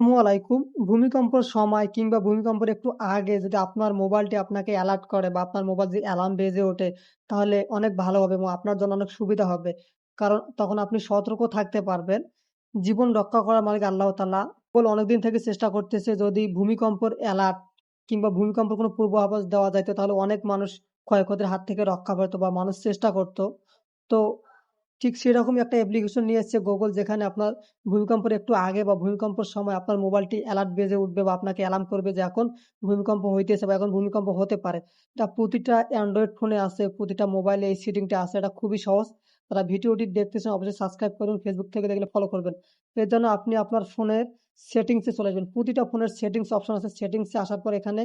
আসসালামু আলাইকুম। ভূমিকম্পর সময় কিংবা ভূমিকম্পের একটু আগে যদি আপনার মোবাইলটি আপনাকে অ্যালার্ট করে বা আপনার মোবাইল যদি অ্যালার্ম বেজে ওঠে, তাহলে অনেক ভালো হবে এবং আপনার জন্য অনেক সুবিধা হবে। কারণ তখন আপনি সতর্ক থাকতে পারবেন। জীবন রক্ষা করার মালিক আল্লাহ তাআলা। বলে অনেকদিন থেকে চেষ্টা করতেছে যদি ভূমিকম্পের অ্যালার্ট কিংবা ভূমিকম্পের কোনো পূর্বাভাস দেওয়া যাইত তাহলে অনেক মানুষ ক্ষয়ক্ষতির হাত থেকে রক্ষা পেত বা মানুষ চেষ্টা করত। তো ঠিক সেরকমই একটা অ্যাপ্লিকেশন নিয়ে এসেছে গুগল যেখানে আপনার ভূমিকম্পের একটু আগে বা ভূমিকম্পের সময় আপনার মোবাইলটি অ্যালার্ট বেজে উঠবে বা আপনাকে অ্যালার্ম করবে যে এখন ভূমিকম্প হইতেছে বা এখন ভূমিকম্প হতে পারে। এটা প্রতিটা অ্যান্ড্রয়েড ফোনে আছে, প্রতিটা মোবাইলে এই সেটিংটা আছে। এটা খুবই সহজ। তারা ভিডিওটি দেখতেছেন অবশ্যই সাবস্ক্রাইব করুন। ফেসবুক থেকে দেখলে ফলো করবেন। এর জন্য আপনি আপনার ফোনের সেটিংসে চলে আসবেন। প্রতিটা ফোনের সেটিংস অপশন আছে। সেটিংসে আসার পর এখানে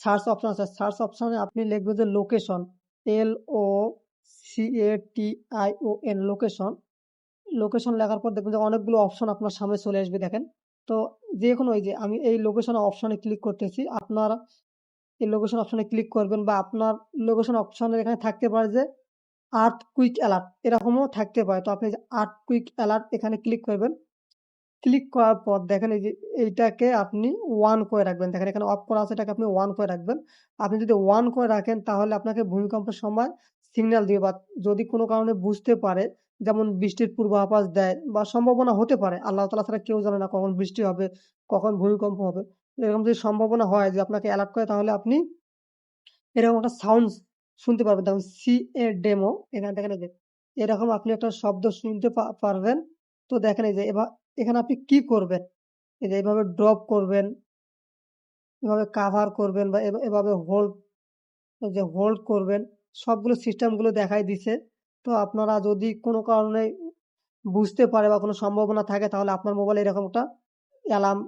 সার্চ অপশন আছে। সার্চ অপশনে আপনি লিখবেন যে location L O C A T I O N location. Location লেখার পর দেখবেন যে অনেকগুলো অপশন আপনার সামনে চলে আসবে, দেখেন। তো যেকোনো ওই যে আমি এই লোকেশন অপশনে ক্লিক করতেছি। আপনার এই লোকেশন অপশনে ক্লিক করবেন বা আপনার লোকেশন অপশনের এখানে থাকতে পারে যে আর্থকুইক অ্যালার্ট এরকমও থাকতে পারে। তো আপনি যে আর্থকুইক অ্যালার্ট এখানে ক্লিক করবেন। ক্লিক করার পর দেখেন এই যে এইটাকে আপনি ওয়ান করে রাখবেন। দেখেন এখানে অফ করা আছে, এটাকে আপনি ওয়ান করে রাখবেন। আপনি যদি ওয়ান করে রাখেন, তাহলে আপনাকে ভূমিকম্পের সময় সিগন্যাল দিয়ে বা যদি কোনো কারণে বুঝতে পারে যেমন বৃষ্টির পূর্বাভাস দেয় বা সম্ভাবনা হতে পারে। আল্লাহ তালা ছাড়া কেউ জানে না কখন বৃষ্টি হবে, কখন ভূমিকম্প হবে। এরকম যদি সম্ভাবনা হয় যে আপনাকে অ্যালার্ট করে তাহলে আপনি এরকম একটা সাউন্ড শুনতে পারবেন। যেমন সি এ ডেমো এখানে দেখেন যে এরকম আপনি একটা শব্দ শুনতে পারবেন। তো দেখেন এই যে এভা এখানে আপনি কি করবেন? এই যে এভাবে ড্রপ করবেন। এভাবে কাভার করবেন বা এভাবে হোল্ড যে হোল্ড করবেন। সবগুলো সিস্টেমগুলো দেখাই দিছে। তো আপনারা যদি কোনো কারণে বুঝতে পারে বা কোনো সম্ভাবনা থাকে, তাহলে আপনার মোবাইলে এরকম একটা অ্যালার্ম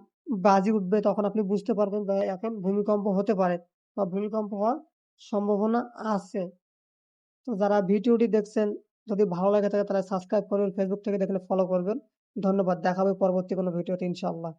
বাজে উঠবে, তখন আপনি বুঝতে পারবেন এখন ভূমিকম্প হতে পারে বা ভূমিকম্প হওয়ার সম্ভাবনা আছে। তো যারা ভিডিওটি দেখছেন, যদি ভালো লাগে থাকে তাহলে সাবস্ক্রাইব করবেন। ফেসবুক থেকে দেখলে ফলো করবেন। ধন্যবাদ। দেখা হবে পরবর্তী কোনো ভিডিওতে, ইনশাআল্লাহ।